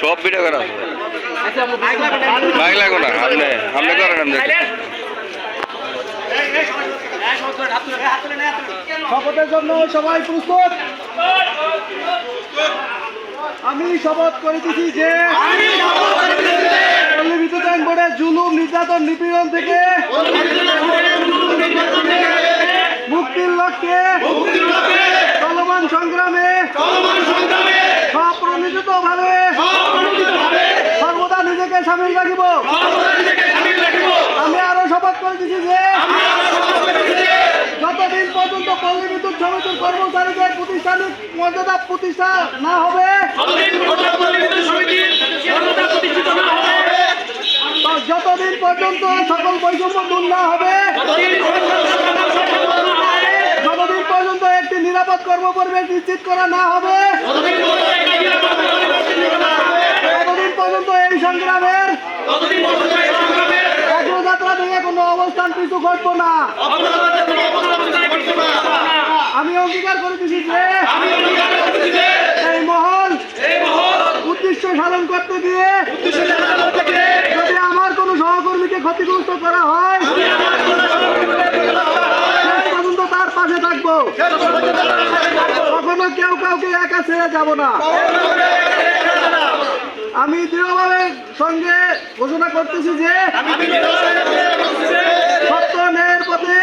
সব ভিডিও করা মাইক লাগো না আপনি আপনি করেন আপনি শপথের জন্য সবাই প্রস্তুত? আমি শপথ করেছি যে পল্লী বিদ্যুৎ আইন বোর্ডের জুলুম নির্যাতন নিপীড়ন থেকে মুক্তির লক্ষ্যে চলমান সংগ্রামে। স্বপ্রণোদিত ভাবে সর্বদা নিজেকে সামিল রাখিব। আমি আরও শপথ করেছি যে যতদিন পর্যন্ত পল্লী বিদ্যুৎ সমিতির কর্মচারীদের প্রতিষ্ঠানিক মর্যাদা প্রতিষ্ঠা না হবে যতদিন পর্যন্ত সকল বৈষম্য দূর না হবে যতদিন পর্যন্ত একটি নিরাপদ কর্মপরিবেশ নিশ্চিত করা না হবে। ততদিন পর্যন্ত এই সংগ্রামের অগ্রযাত্রা থেকে কোনো অবস্থান পিছু ঘটবো না। আমি অঙ্গীকার করে দিছি যে এই মহল উদ্দেশ্য সাধন করতে গিয়ে যদি আমার কোনো সহকর্মীকে ক্ষতিগ্রস্ত করা হয় থাকব কখনো কেউ কাউকে একা ছেড়ে যাব না। আমি দৃঢ়ভাবে সঙ্গে ঘোষণা করতেছি যে সত্য ন্যায়ের পথে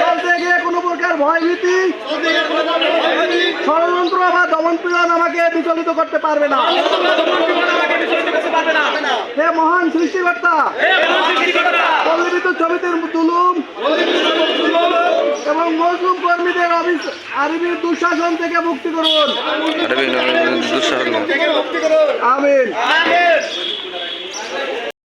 চলতে গিয়ে কোনো প্রকার ভয়ভীতি ষড়যন্ত্র বা দমন পীড়ন আমাকে বিচলিত করতে পারবে না। হে মহান সৃষ্টিকর্তা বিদ্যুৎ তুলুম মজলুম কর্মীদের আরবির দুঃশাসন থেকে মুক্তি করুন। আমিন।